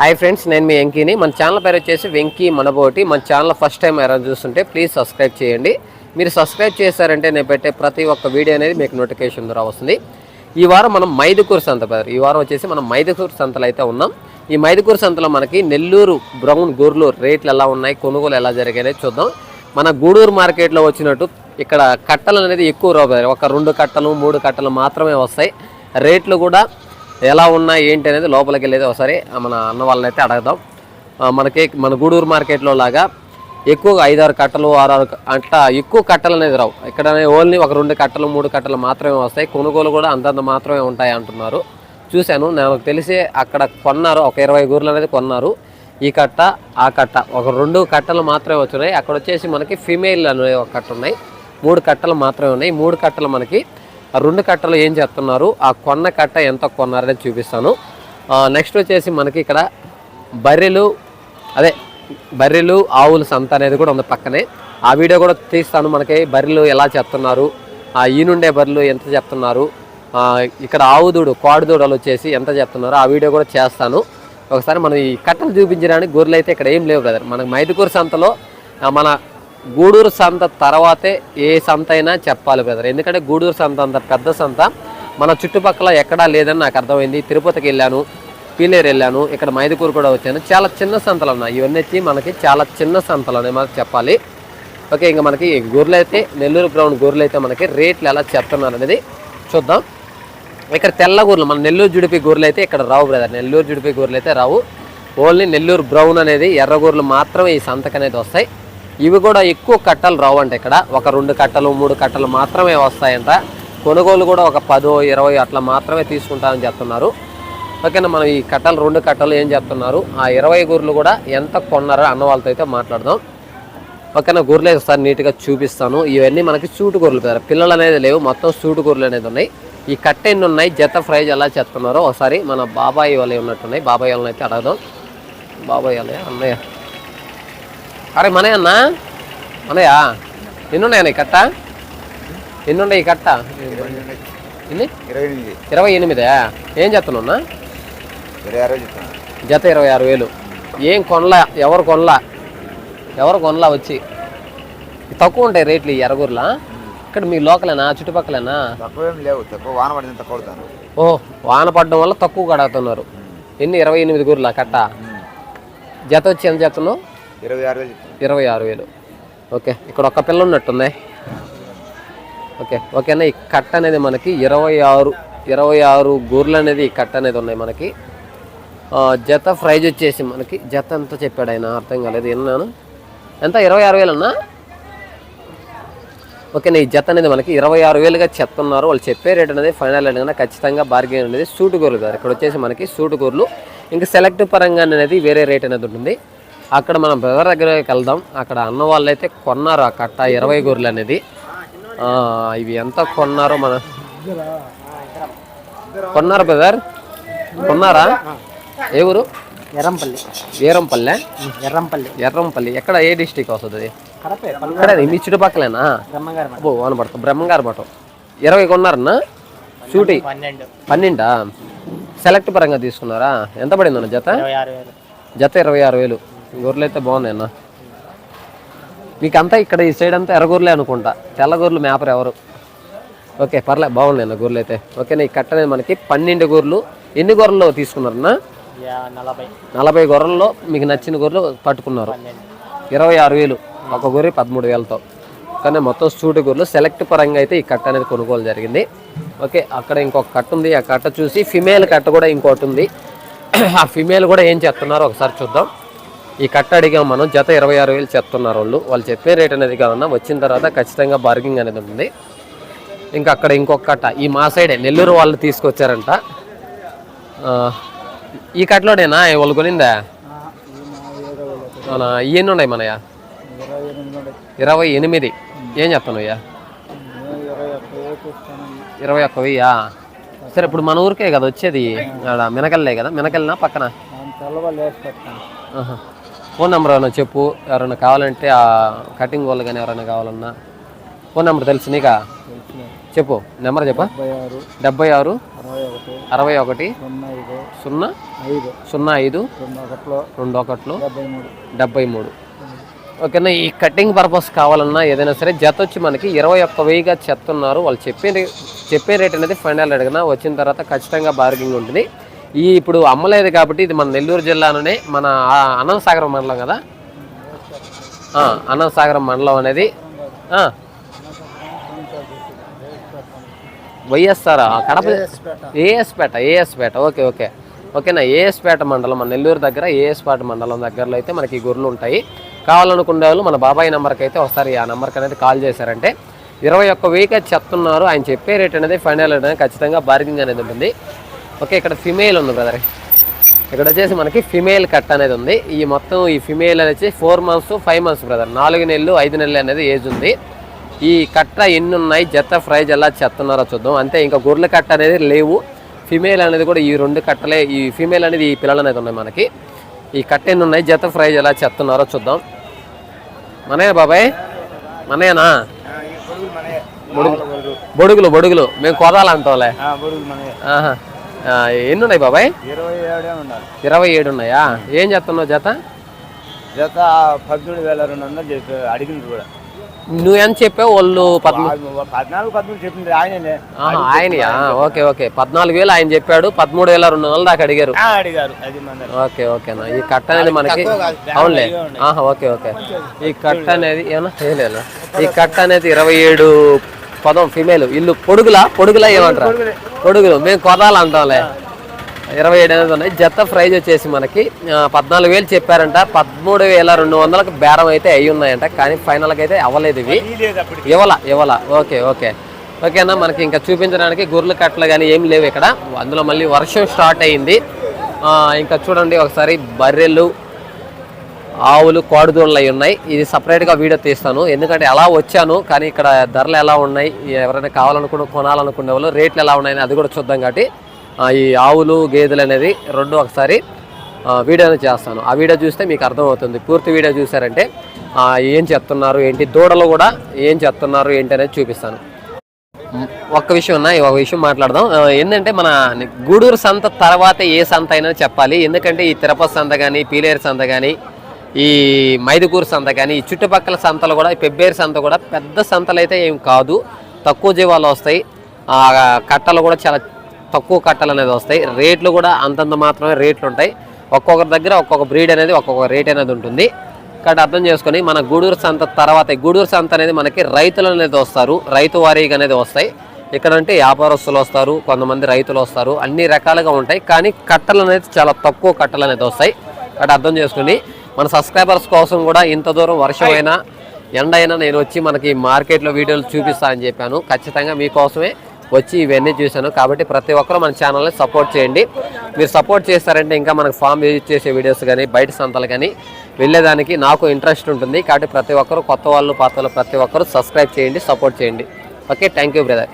Hi friends నేను మీ వెంకీని. మన channel పేరు వచ్చేసి వెంకీ మనబోటి. మన ఛానల్ ఫస్ట్ టైం ఎవరైనా చూస్తుంటే ప్లీజ్ సబ్స్క్రైబ్ చేయండి. మీరు సబ్స్క్రైబ్ చేశారంటే నేను పెట్టే ప్రతి ఒక్క వీడియో అనేది మీకు నోటిఫికేషన్ ద్వారా వస్తుంది. ఈ వారం మనం మైదుకూరు సంత పేరు. ఈ వారం వచ్చేసి మనం మైదుకూరు సంతలో అయితే ఉన్నాం. ఈ మైదుకూరు సంతలో మనకి నెల్లూరు బ్రౌన్ గూర్లూరు రేట్లు ఎలా ఉన్నాయి కొనుగోలు ఎలా జరిగాయో చూద్దాం. మన గూడూరు మార్కెట్లో వచ్చినట్టు ఇక్కడ కట్టలు అనేది ఎక్కువ రూపాయలు ఒక రెండు కట్టలు మూడు కట్టలు మాత్రమే వస్తాయి. రేట్లు కూడా ఎలా ఉన్నా ఏంటి అనేది లోపలికి వెళ్ళేది ఒకసారి మన అన్న వాళ్ళని అయితే అడగదాం. మనకి మన గూడూరు మార్కెట్లో లాగా ఎక్కువ ఐదారు కట్టలు ఆరు అట్లా ఎక్కువ కట్టలు అనేది రావు. ఇక్కడ ఓన్లీ ఒక రెండు కట్టలు మూడు కట్టలు మాత్రమే వస్తాయి. కొనుగోలు కూడా అంతంత మాత్రమే ఉంటాయి అంటున్నారు. చూశాను నాకు తెలిసి అక్కడ కొన్నారు ఒక ఇరవై గూర్లు అనేది కొన్నారు. ఈ కట్ట ఆ కట్ట ఒక రెండు కట్టలు మాత్రమే వచ్చినాయి. అక్కడ వచ్చేసి మనకి ఫిమేల్ అనే ఒక కట్ట ఉన్నాయి. మూడు కట్టలు మాత్రమే ఉన్నాయి. మూడు కట్టలు మనకి ఆ రెండు కట్టలు ఏం చెప్తున్నారు ఆ కొన్న కట్ట ఎంత కొన్నారనేది చూపిస్తాను. నెక్స్ట్ వచ్చేసి మనకి ఇక్కడ బర్రెలు అదే బర్రెలు ఆవుల సంత అనేది కూడా ఉంది పక్కనే. ఆ వీడియో కూడా తీస్తాను మనకి బర్రెలు ఎలా చెప్తున్నారు ఆ ఈనుండే బర్రెలు ఎంత చెప్తున్నారు ఇక్కడ ఆవు దూడు కోడి దూడలు వచ్చేసి ఎంత చెప్తున్నారు ఆ వీడియో కూడా చేస్తాను. ఒకసారి మనం ఈ కట్టలు చూపించడానికి గొర్రెలు అయితే ఇక్కడ ఏం లేవు బ్రదర్ మనకి మైదుకూరు సంతలో మన గూడూరు సంత తర్వాతే ఏ సంత అయినా చెప్పాలి బ్రదర్. ఎందుకంటే గూడూరు సంత అంత పెద్ద సంత. మన చుట్టుపక్కల ఎక్కడా లేదని నాకు అర్థమైంది. తిరుపతికి వెళ్ళాను పీలేరు వెళ్ళాను ఇక్కడ మైదుకూరు కూడా వచ్చాను. చాలా చిన్న సంతలు ఉన్నాయి. ఇవన్నీ వచ్చి మనకి చాలా చిన్న సంతలు అనే మనకు చెప్పాలి. ఓకే ఇంకా మనకి గొర్రెలు అయితే నెల్లూరు గ్రౌండ్ గొర్రెలు అయితే మనకి రేట్లు ఎలా చెప్తున్నారు అనేది చూద్దాం. ఇక్కడ తెల్ల గొర్రెలు మన నెల్లూరు జుడిపి గొర్రెలు అయితే ఇక్కడ రావు బ్రదర్. నెల్లూరు జుడిపి గొర్రెలు అయితే రావు. ఓన్లీ నెల్లూరు బ్రౌన్ అనేది ఎర్ర గొర్రెలు మాత్రమే ఈ సంతకనేది వస్తాయి. ఇవి కూడా ఎక్కువ కట్టలు రావంట ఇక్కడ. ఒక రెండు కట్టలు మూడు కట్టలు మాత్రమే వస్తాయంట. కొనుగోలు కూడా ఒక పదో ఇరవై అట్లా మాత్రమే తీసుకుంటామని చెప్తున్నారు. ఓకేనా మనం ఈ కట్టలు రెండు కట్టలు ఏం చెప్తున్నారు? ఆ ఇరవై గొర్రెలు కూడా ఎంత కొన్నారో అన్న వాళ్ళతో అయితే మాట్లాడదాం. ఓకేనా గొర్రెలు ఒకసారి నీట్గా చూపిస్తాను. ఇవన్నీ మనకి సూటు గొర్రెలు కదా పిల్లలు అనేది లేవు మొత్తం సూటు గొర్రెలు అనేది ఉన్నాయి. ఈ కట్ట ఎన్ని ఉన్నాయి? జత ప్రైజ్ ఎలా చెప్తున్నారో ఒకసారి మన బాబాయ్ వాళ్ళు ఉన్నట్టున్నాయి. బాబాయ్ వాళ్ళని అయితే అడగదాం. బాబాయ్ వాళ్ళే అన్నయ్య. అరే మనయ్య అన్న? మనయ్య? ఎన్నున్నాయన్న కట్ట? ఎన్నున్నాయి ఈ కట్ట? ఎన్ని? ఇరవై ఎనిమిది. ఏం చెప్తాను జత ఇరవై ఆరు వేలు. ఏం కొనలా? ఎవరు కొనలా? ఎవరు కొనలా వచ్చి? తక్కువ ఉంటాయి రేట్లు ఈ ఎరగూరులా? ఇక్కడ మీ లోకలేనా? చుట్టుపక్కలేనా? లేవు. తక్కువ వాన పడింది తక్కువ అవుతాను ఓ వాన పడడం వల్ల తక్కువ కడుగుతున్నారు. ఎన్ని? ఇరవై ఎనిమిది గూర్లా కట్ట? జత వచ్చి ఎంత చెప్తున్నావు ఇరవై ఆరు వేలు. ఇరవై ఆరు వేలు. ఓకే ఇక్కడ ఒక పిల్ల ఉన్నట్టుంది ఓకే ఓకేనా? ఈ కట్ట అనేది మనకి ఇరవై ఆరు ఇరవై ఆరు గూర్లు అనేది ఈ కట్ట అనేది ఉన్నాయి మనకి. జత ప్రైజ్ వచ్చేసి మనకి జత ఎంత చెప్పాడు ఆయన? అర్థం కాలేదు విన్నాను. ఎంత? ఇరవై ఆరు వేలు అన్నా ఓకే ఈ జత అనేది మనకి ఇరవై ఆరు వేలుగా చెప్తున్నారు. వాళ్ళు చెప్పే రేట్ అనేది ఫైనల్ రేట్ అనేది ఖచ్చితంగా బార్గెన్ అనేది సూటు గొర్రెలు కాదు ఇక్కడ వచ్చేసి మనకి సూటు ఇంకా సెలెక్ట్ పరంగా అనేది వేరే రేట్ అనేది ఉంటుంది. అక్కడ మనం బ్రదర్ దగ్గరికి వెళ్దాం. అక్కడ అన్న వాళ్ళు అయితే కొన్నారు ఆ కట్ట ఇరవై గొర్రెలు అనేది. ఇవి ఎంత కొన్నారో మన కొన్నారు బ్రదర్? కొన్నారా? ఏ ఊరు? ఎర్రంపల్లి. వీరంపల్లె? ఎర్రంపల్లి. ఎర్రంపల్లి. ఎక్కడ ఏ డిస్టిక్ వస్తుంది? ఇక్కడ మీ చుట్టుపక్కలేనా? బ్రహ్మగారి వానపడతాం బ్రహ్మంగారు పట్టం ఇరవై కొన్నారన్నా? షూటీ? పన్నెండు. పన్నెండా? సెలెక్ట్ పరంగా తీసుకున్నారా? ఎంత పడింది అన్న జత జత ఇరవై ఆరు వేలు. గొర్రెలు అయితే బాగున్నాయి అన్న. మీకు అంతా ఇక్కడ ఈ సైడ్ అంతా ఎర్రగొర్రెలే అనుకుంటా. తెల్ల గొర్రెలు మేపరు ఎవరు. ఓకే పర్లే బాగున్నాయి అన్న గొర్రెలు అయితే ఓకేనా ఈ కట్ట అనేది మనకి పన్నెండు గొర్రెలు. ఎన్ని గొర్రెలు తీసుకున్నారన్నా నలభై. గొర్రెల్లో మీకు నచ్చిన గొర్రెలు పట్టుకున్నారు. ఇరవై ఆరు వేలు. ఒక గొర్రె పదమూడు వేలతో. కానీ మొత్తం సూటి గొర్రెలు. సెలెక్ట్ పరంగా అయితే ఈ కట్ట అనేది కొనుగోలు జరిగింది. ఓకే అక్కడ ఇంకొక కట్ట ఉంది. ఆ కట్ట చూసి ఫిమేల్ కట్ట కూడా ఇంకోటి ఉంది. ఆ ఫిమేల్ కూడా ఏం చెప్తున్నారో ఒకసారి చూద్దాం. ఈ కట్ట అడిగాం మనం జత ఇరవై ఆరు వేలు చెప్తున్నారు వాళ్ళు. వాళ్ళు చెప్పే రేట్ అనేది కాదన్నా వచ్చిన తర్వాత ఖచ్చితంగా బార్గింగ్ అనేది ఉంటుంది ఇంకా అక్కడ ఇంకొక కట్ట ఈ మా సైడే నెల్లూరు వాళ్ళు తీసుకొచ్చారంట. ఈ కట్టలోనేనా వాళ్ళు కొనిందా? మన ఇవన్నీ ఉన్నాయి మనయ్య? ఇరవై ఎనిమిది. ఏం చెప్తాను అయ్యా ఇరవై ఒక్క వెయ్యా? సరే ఇప్పుడు మన ఊరికే కదా వచ్చేది. ఆడ మినకల్లే కదా మినకల్నా పక్కన. ఫోన్ నెంబర్ ఏమైనా చెప్పు. ఎవరైనా కావాలంటే ఆ కటింగ్ వాళ్ళు కానీ ఎవరైనా కావాలన్నా ఫోన్ నెంబర్ తెలుసు నీకా? చెప్పు. నెంబర్ చెప్పా. డెబ్బై ఆరు అరవై ఒకటి సున్నా ఐదు సున్నా ఐదు రెండు ఒకటిలో డెబ్బై మూడు ఓకేనా ఈ కటింగ్ పర్పస్ కావాలన్నా ఏదైనా సరే జత వచ్చి మనకి ఇరవై ఒక్క వెయ్యిగా చెప్తున్నారు. వాళ్ళు చెప్పే చెప్పే రేట్ అనేది ఫైనల్ అడిగినా వచ్చిన తర్వాత ఖచ్చితంగా బార్గింగ్ ఉంటుంది. ఈ ఇప్పుడు అమ్మలేదు కాబట్టి ఇది మన నెల్లూరు జిల్లాలోనే మన అనంతసాగరం మండలం కదా? అనంతసాగరం మండలం అనేది. YSR Kadapa A S Peta A S Peta okay okay. ఓకేనా? ఏఎస్పేట మండలం మన నెల్లూరు దగ్గర ఏఎస్పేట మండలం దగ్గరలో అయితే మనకి గొర్రెలు ఉంటాయి. కావాలనుకునే వాళ్ళు మన బాబాయ్ నెంబర్కి అయితే ఒకసారి ఆ నెంబర్కి అనేది కాల్ చేశారంటే ఇరవై ఒక్క వెయ్యికి చెప్తున్నారు. ఆయన చెప్పే రేట్ అనేది ఫైనల్ రేట్ అనేది ఖచ్చితంగా బార్గింగ్ అనేది ఉంటుంది. ఓకే ఇక్కడ ఫిమేల్ ఉంది బ్రదర్ ఇక్కడ వచ్చేసి మనకి ఫిమేల్ కట్ అనేది ఉంది. ఈ మొత్తం ఈ ఫిమేల్ అనేది four months five months brother నాలుగు నెలలు ఐదు నెలలు అనేది ఏజ్ ఉంది. ఈ కట్ట ఎన్ని ఉన్నాయి జత ప్రైజ్ ఎలా చెప్తున్నారో చూద్దాం. అంతే ఇంకా గొర్రెల కట్ట అనేది లేవు. ఫిమేల్ అనేది కూడా ఈ రెండు కట్టలే ఈ ఫిమేల్ అనేది ఈ పిల్లలు అనేది ఉన్నాయి మనకి. ఈ కట్ట ఎన్ని ఉన్నాయి జత ప్రైజ్ ఎలా చెప్తున్నారో చూద్దాం. మనయ్య బాబాయ్? మనయ్యనా? బొడుగులు బొడుగులు మేము కొదాలంటాంలే. ఎన్ని ఉన్నాయి బాబాయ్? ఇరవై ఏడే ఉన్నాయా? ఏం చెప్తున్నావు జత? జత పద్దెనిమిది వేల రెండు వందలు చెప్పి అడిగింది కూడా. నువ్వేం చెప్పావు? వాళ్ళు పద్నాలుగు పద్మూడు చెప్పింది ఆయననే. ఆహా, ఆయనయా? Okay okay. పద్నాలుగు వేలు ఆయన చెప్పాడు పదమూడు వేల రెండు వందల దాకా అడిగారు. మన ఓకే ఓకేనా ఈ కట్ట అనేది మనకి అవునులే. ఆహా ఓకే ఓకే. ఈ కట్ట అనేది ఏమన్నా? చేయలేనా ఈ కట్ట అనేది ఇరవై ఏడు పదం ఫిమేల్ ఇల్లు పొడుగులా? పొడుగులా ఏమంటారు? పొడుగులు మేము కొదాలు అంటాంలే ఇరవై ఏడు అనేది ఉన్నాయి. జత ప్రైజ్ వచ్చేసి మనకి పద్నాలుగు వేలు చెప్పారంట. పదమూడు వేల రెండు వందలకు బేరం అయితే అయి ఉన్నాయంట. కానీ ఫైనల్కి అయితే అవ్వలేదు ఇవి. ఇవ్వాల? ఇవ్వాల? Okay okay. ఓకేనా మనకి ఇంకా చూపించడానికి గొర్రెల కట్టలు కానీ ఏం లేవు ఇక్కడ. అందులో మళ్ళీ వర్షం స్టార్ట్ అయింది. ఆ, ఇంకా చూడండి ఒకసారి బర్రెలు ఆవులు కోడిదూడలు అయి ఉన్నాయి. ఇది సపరేట్గా వీడియో తీస్తాను. ఎందుకంటే అలా వచ్చాను కానీ ఇక్కడ ధరలు ఎలా ఉన్నాయి ఎవరైనా కావాలనుకున్న కొనాలనుకునే వాళ్ళు రేట్లు ఎలా ఉన్నాయని అది కూడా చూద్దాం కాబట్టి ఈ ఆవులు గేదెలు అనేది రెండు ఒకసారి వీడియోని చేస్తాను. ఆ వీడియో చూస్తే మీకు అర్థమవుతుంది. పూర్తి వీడియో చూసారంటే ఏం చెప్తున్నారు ఏంటి దూడలు కూడా ఏం చెప్తున్నారు ఏంటి అనేది చూపిస్తాను. ఒక్క విషయం ఉన్నా ఒక విషయం మాట్లాడదాం. ఏంటంటే మన గూడూరు సంత తర్వాత ఏ సంత అయినా చెప్పాలి. ఎందుకంటే ఈ తిరుపతి సంత కానీ పీలేరు సంత కానీ ఈ మైదుకూరు సంత కానీ ఈ చుట్టుపక్కల సంతలు కూడా ఈ పెబ్బేరు సంత కూడా పెద్ద సంతలు అయితే ఏం కాదు. తక్కువ జీవాలు వస్తాయి. ఆ, కట్టలు కూడా చాలా తక్కువ కట్టలు అనేది వస్తాయి. రేట్లు కూడా అంతంత మాత్రమే రేట్లు ఉంటాయి. ఒక్కొక్కరి దగ్గర ఒక్కొక్క బ్రీడ్ అనేది ఒక్కొక్క రేట్ అనేది ఉంటుంది. కాబట్టి అర్థం చేసుకొని మన గూడూరు సంత తర్వాత గూడూరు సంత అనేది మనకి రైతులు అనేది వస్తారు. రైతు వారీగా అనేది వస్తాయి. ఇక్కడ అంటే వ్యాపారస్తులు వస్తారు కొంతమంది రైతులు వస్తారు. అన్ని రకాలుగా ఉంటాయి. కానీ కట్టలు అనేది చాలా తక్కువ కట్టలు అనేది వస్తాయి. కాబట్టి అర్థం చేసుకుని మన సబ్స్క్రైబర్స్ కోసం కూడా ఇంత దూరం వర్షం అయినా ఎండ అయినా నేను వచ్చి మనకి మార్కెట్లో వీడియోలు చూపిస్తా అని చెప్పాను. ఖచ్చితంగా మీకోసమే వచ్చి ఇవన్నీ చూశాను. కాబట్టి ప్రతి ఒక్కరూ మన ఛానల్ని సపోర్ట్ చేయండి. మీరు సపోర్ట్ చేస్తారంటే ఇంకా మనకు ఫామ్ విజిట్ చేసే వీడియోస్ కానీ బయట సంతలు కానీ వెళ్ళేదానికి నాకు ఇంట్రెస్ట్ ఉంటుంది. కాబట్టి ప్రతి ఒక్కరు కొత్త వాళ్ళు పాత వాళ్ళు ప్రతి ఒక్కరు సబ్స్క్రైబ్ చేయండి సపోర్ట్ చేయండి. Okay thank you brother.